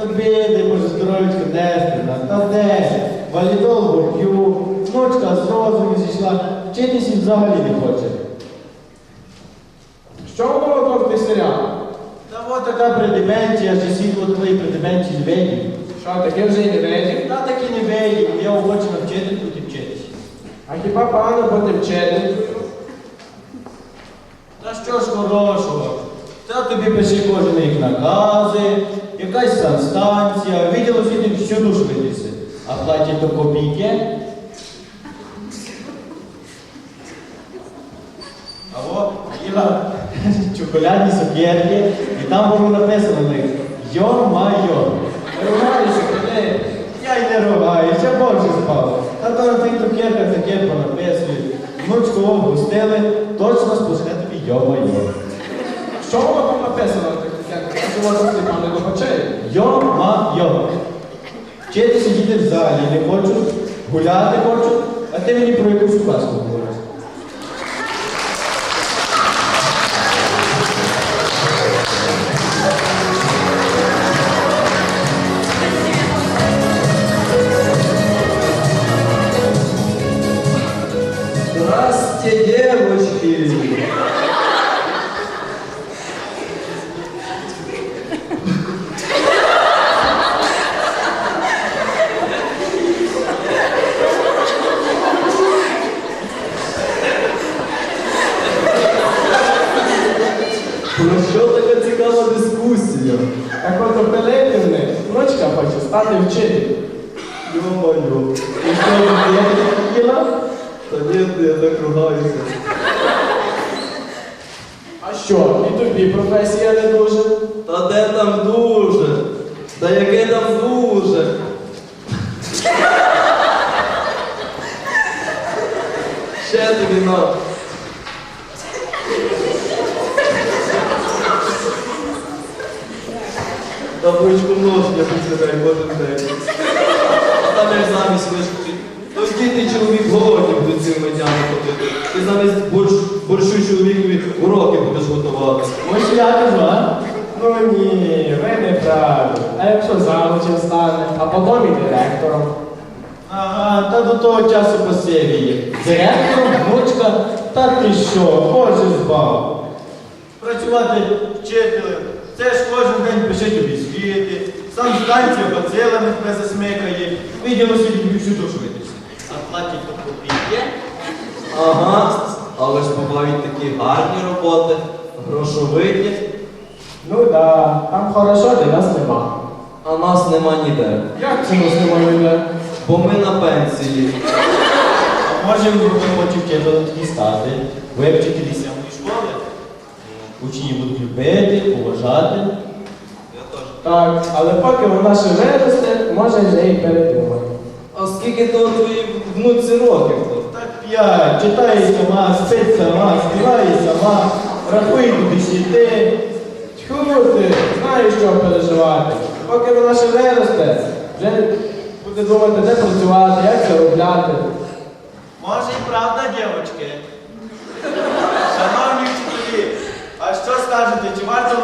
тобі, дай Боже здоров'ячка нести, та де, валідол воп'ю, внучка з розуму зійшла, вчитись і взагалі не хоче. Що воно ото в серіал? Та от така предименція, чи світло твої предименції не видів. Що, таке вже й не видів? Та таки не видів, я охоче навчити тут і вчитись. А хіба погано бути вчителем? Та що ж хорошого? Та тобі пише кожен їх накази, якась санстанція, виділо світі всю душу. А платять до копійки. Або їла чоколядні цукерки, і там було написано на них Йо-майо. Ругаєшся, коли? Я й не ругаюсь, я більше спав. Та то на тих цукерках таке понаписують. Внучку впустили, точно спусне тобі йо-майо. Що воно там написано на тих цукерках? Що можна сліпам не добачає? Йо-ма-йо. Вчити сидіти в залі не хочу, гуляти хочу, а ти мені про якусь казку говориш. Так от у Пилипівни внучка хоче стати вчителем. Йо-майо. І що, я не хотіла? Та ні, я так ругаюся. А що, і тобі професія не дуже? Та де там дуже? Та яке там дуже? Ще тобі на. Та бучку множення посідай кожен день. Там як замість вишкочить. То дітний чоловік голодні будуть цими днями ходити. Ти замість борщ, борщу чоловікові уроки будеш готувати. Що я кажу, а? Ну ні, ви не праві. А якщо завучем стане, а потім і директором. Ага, та до того часу посивіє. Директором, внучка, та ти що, боже збав. Працювати вчителем, це ж кожен день пише тобі звіти, сам станція бацилами тебе засмикає, виділо собі всю видися. А платять по копійки. Ага, але ж бувають такі гарні роботи, грошовиті, Ну да, там хорошо, де нас нема. а нас нема ніде. Як це нас немає ніде? Бо ми на пенсії. А може ми хочемо вчителем тоді стати, вивчити сьомої школи. Учні будуть любити, поважати. Так, але поки вона ще виросте, може вже й передумає. А скільки то твоїй внуці років? Так п'ять, читає сама, спить сама, співає сама, рахує до десяти. Тьху ти, знаєш, що переживати. Поки вона ще виросте, вже буде думати, де працювати, як заробляти. Може і правда, дівчатки? Шановні вчителі, а що скажете, чи варто?